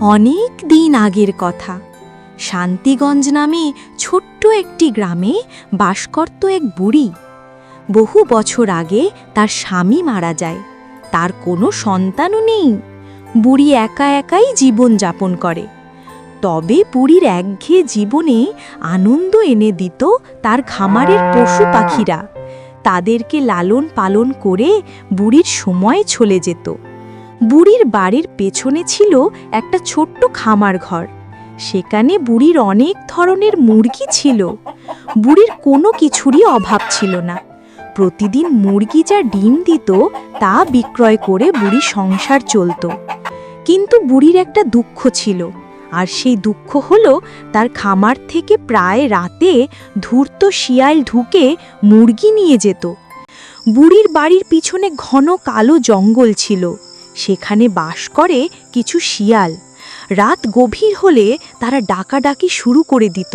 অনেক দিন আগের কথা। শান্তিগঞ্জ নামে ছোট্ট একটি গ্রামে বাস করত এক বুড়ি। বহু বছর আগে তার স্বামী মারা যায়। তার কোনো সন্তানও নেই। বুড়ি একা একাই জীবন যাপন করে। তবে বুড়ির একঘেয়ে জীবনে আনন্দ এনে দিত তার খামারের পশু পাখিরা। তাদেরকে লালন পালন করে বুড়ির সময় চলে যেত। বুড়ির বাড়ির পেছনে ছিল একটা ছোট্ট খামার ঘর। সেখানে বুড়ির অনেক ধরনের মুরগি ছিল। বুড়ির কোনো কিছুরই অভাব ছিল না। প্রতিদিন মুরগি যা ডিম দিত, তা বিক্রয় করে বুড়ি সংসার চলত। কিন্তু বুড়ির একটা দুঃখ ছিল। আর সেই দুঃখ হলো তার খামার থেকে প্রায় রাতে ধূর্ত শিয়াল ঢুকে মুরগি নিয়ে যেত। বুড়ির বাড়ির পিছনে ঘন কালো জঙ্গল ছিল। সেখানে বাস করে কিছু শিয়াল। রাত গভীর হলে তারা ডাকাডাকি শুরু করে দিত।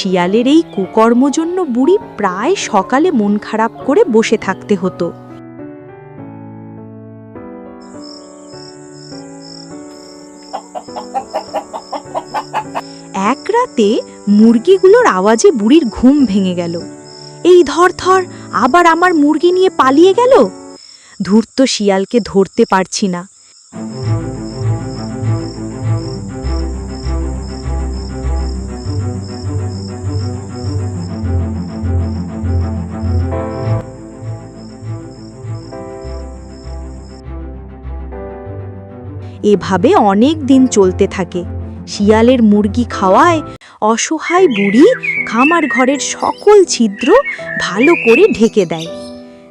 শিয়ালের এই কুকর্ম জন্য বুড়ি প্রায় সকালে মন খারাপ করে বসে থাকতে হতো। এক রাতে মুরগিগুলোর আওয়াজে বুড়ির ঘুম ভেঙে গেল। এই ধর ধর, আবার আমার মুরগি নিয়ে পালিয়ে গেল? ধূর্ত শিয়ালকে ধরতে পারছি না। এভাবে অনেক দিন চলতে থাকে। শিয়ালের মুরগি খাওয়ায় অসহায় বুড়ি খামার ঘরের সকল ছিদ্র ভালো করে ঢেকে দেয়,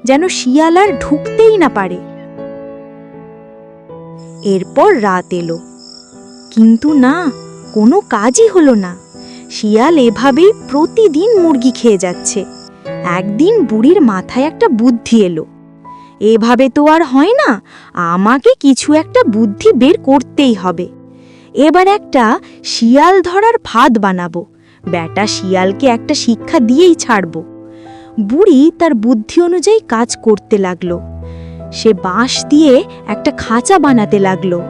যেন শিয়াল আর ঢুকতেই না পারে। এরপর রাত এলো। কিন্তু না, কোনো কাজই হলো না। শিয়াল এভাবেই প্রতিদিন মুরগি খেয়ে যাচ্ছে। একদিন বুড়ির মাথায় একটা বুদ্ধি এলো। এভাবে তো আর হয় না। আমাকে কিছু একটা বুদ্ধি বের করতেই হবে। এবার একটা শিয়াল ধরার ফাঁদ বানাবো। ব্যাটা শিয়ালকে একটা শিক্ষা দিয়েই ছাড়ব। বুড়ি তার বুদ্ধি অনুযায়ী কাজ করতে লাগল। সে বাঁশ দিয়ে একটা খাঁচা বানাতে লাগল।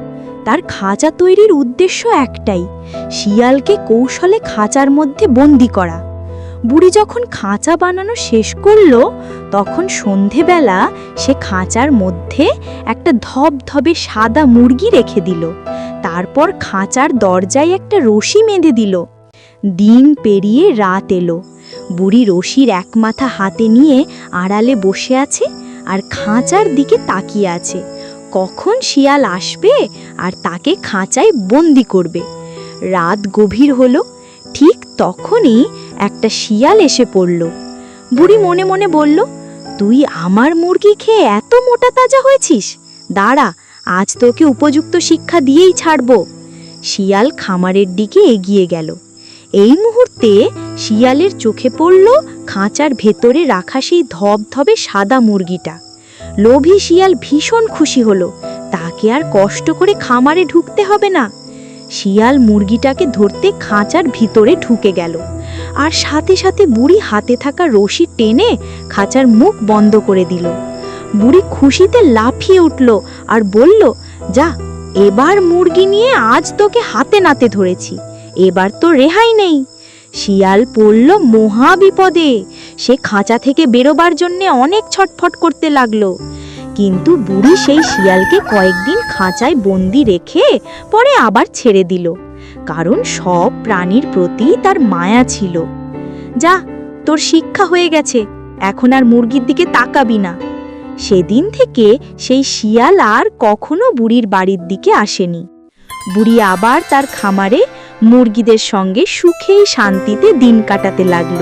তার খাঁচা তৈরির উদ্দেশ্য একটাই, শিয়ালকে কৌশলে খাঁচার মধ্যে বন্দি করা। বুড়ি যখন খাঁচা বানানো শেষ করল, তখন সন্ধেবেলা সে খাঁচার মধ্যে একটা ধবধবে সাদা মুরগি রেখে দিল। তারপর খাঁচার দরজায় একটা রশি বেঁধে দিল। দিন পেরিয়ে রাত এলো। বুড়ি রশির এক মাথা হাতে নিয়ে আড়ালে বসে আছে আর খাঁচার দিকে তাকিয়ে আছে। কখন শিয়াল আসবে আর তাকে খাঁচায় বন্দি করবে? রাত গভীর হলো। ঠিক তখনই একটা শিয়াল এসে পড়ল। বুড়ি মনে মনে বলল, তুই আমার মুরগি খেয়ে এত মোটা তাজা হয়েছিস? দাঁড়া, আজ তোকে উপযুক্ত শিক্ষা দিয়েই ছাড়ব। শিয়াল খামারের দিকে এগিয়ে গেল। এই মুহূর্তে শিয়ালের চোখে পড়ল খাঁচার ভেতরে রাখা সেই ধবধবে সাদা মুরগিটা। লোভী শিয়াল ভীষণ খুশি হলো, তাকে আর কষ্ট করে খামারে ঢুকতে হবে না। শিয়াল মুরগিটাকে ধরতে খাঁচার ভিতরে ঢুকে গেল। আর সাথে সাথে বুড়ি হাতে থাকা রশি টেনে খাঁচার মুখ বন্ধ করে দিল। বুড়ি খুশিতে লাফিয়ে উঠল আর বলল, যা, এবার মুরগি নিয়ে আজ তোকে হাতে নাতে ধরেছি, এবার তো রেহাই নেই। শিয়াল পড়ল মহা বিপদে। সে খাঁচা থেকে বেরোবার জন্যে অনেক ছটফট করতে লাগল। কিন্তু বুড়ি সেই শিয়ালকে কয়েকদিন খাঁচায় বন্দি রেখে পরে আবার ছেড়ে দিল। কারণ সব প্রাণীর প্রতি তার মায়া ছিল। যা, তোর শিক্ষা হয়ে গেছে, এখন আর মুরগির দিকে তাকাবি না। সেদিন থেকে সেই শিয়াল আর কখনো বুড়ির বাড়ির দিকে আসেনি। বুড়ি আবার তার খামারে মুরগিদের সঙ্গে সুখেই শান্তিতে দিন কাটাতে লাগল।